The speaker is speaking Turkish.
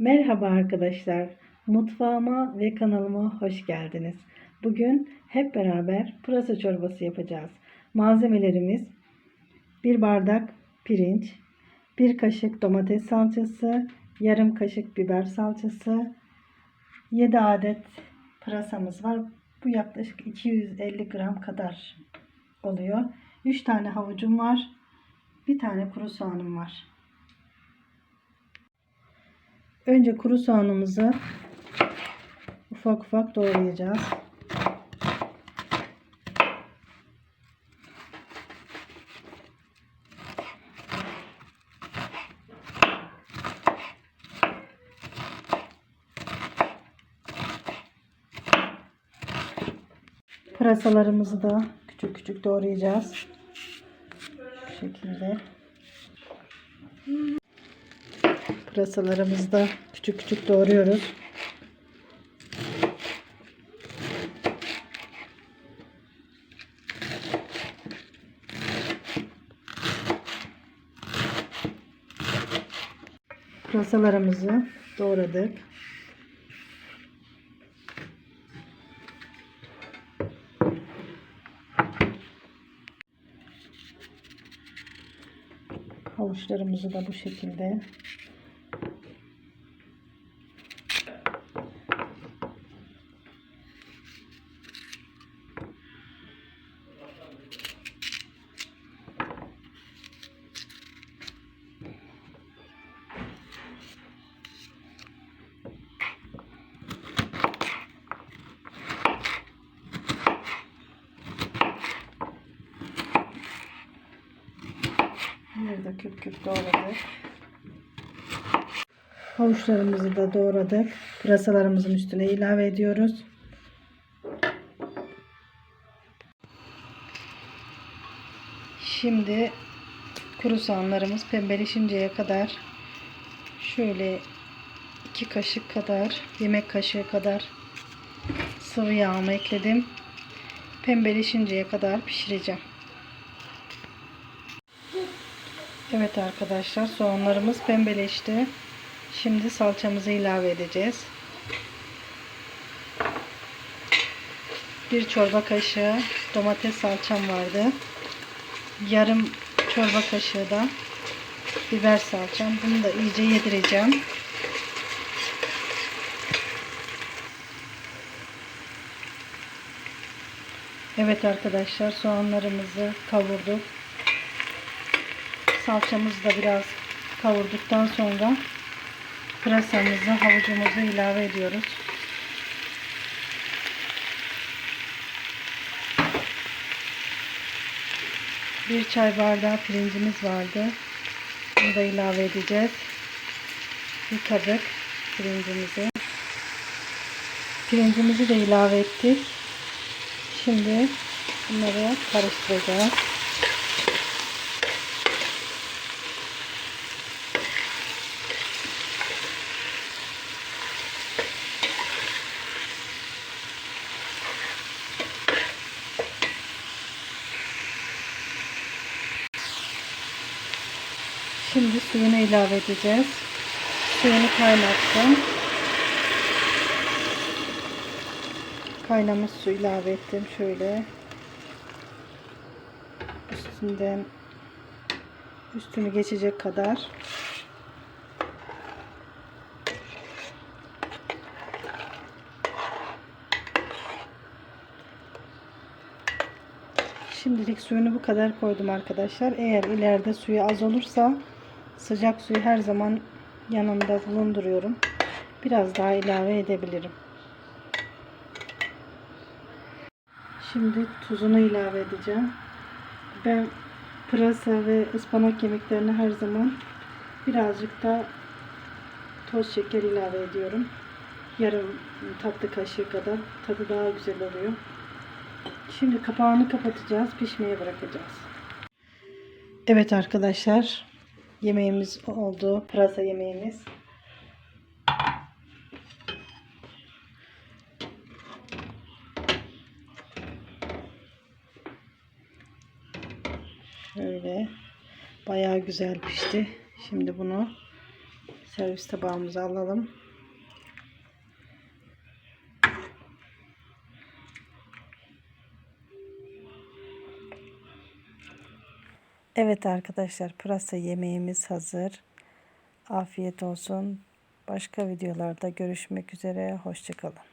Merhaba arkadaşlar. Mutfağıma ve kanalıma hoş geldiniz. Bugün hep beraber pırasa çorbası yapacağız. Malzemelerimiz 1 bardak pirinç, 1 kaşık domates salçası, yarım kaşık biber salçası, 7 adet pırasamız var. Bu yaklaşık 250 gram kadar oluyor. 3 tane havucum var. Bir tane kuru soğanım var. Önce kuru soğanımızı ufak ufak doğrayacağız. Pırasalarımızı da küçük küçük doğrayacağız. Şu şekilde. Pırasalarımızı da küçük küçük doğruyoruz. Pırasalarımızı doğradık. Havuçlarımızı da bu şekilde Bunları da küp küp doğradık. Havuçlarımızı da doğradık. Pırasalarımızın üstüne ilave ediyoruz. Şimdi kuru soğanlarımız pembeleşinceye kadar şöyle iki kaşık kadar yemek kaşığı kadar sıvı yağımı ekledim. Pembeleşinceye kadar pişireceğim. Evet arkadaşlar soğanlarımız pembeleşti. Şimdi salçamızı ilave edeceğiz. Bir çorba kaşığı domates salçam vardı. Yarım çorba kaşığı da biber salçam. Bunu da iyice yedireceğim. Evet arkadaşlar soğanlarımızı kavurduk. Salçamızı da biraz kavurduktan sonra pırasamızı, havucumuzu ilave ediyoruz. Bir çay bardağı pirincimiz vardı. Bunu da ilave edeceğiz. Tabak pirincimizi. Pirincimizi de ilave ettik. Şimdi bunları karıştıracağız. Şimdi suyunu ilave edeceğiz. Suyunu kaynattım. Kaynamış su ilave ettim. Şöyle üstünden üstünü geçecek kadar Şimdilik suyunu bu kadar koydum arkadaşlar. Eğer ileride suyu az olursa sıcak suyu her zaman yanında bulunduruyorum. Biraz daha ilave edebilirim. Şimdi tuzunu ilave edeceğim. Ben pırasa ve ıspanak yemeklerine her zaman birazcık da toz şeker ilave ediyorum. Yarım tatlı kaşığı kadar tadı daha güzel oluyor. Şimdi kapağını kapatacağız. Pişmeye bırakacağız. Evet arkadaşlar. Yemeğimiz oldu. Pırasa yemeğimiz. Şöyle bayağı güzel pişti. Şimdi bunu Servis tabağımıza alalım. Evet arkadaşlar pırasa yemeğimiz hazır. Afiyet olsun. Başka videolarda görüşmek üzere. Hoşçakalın.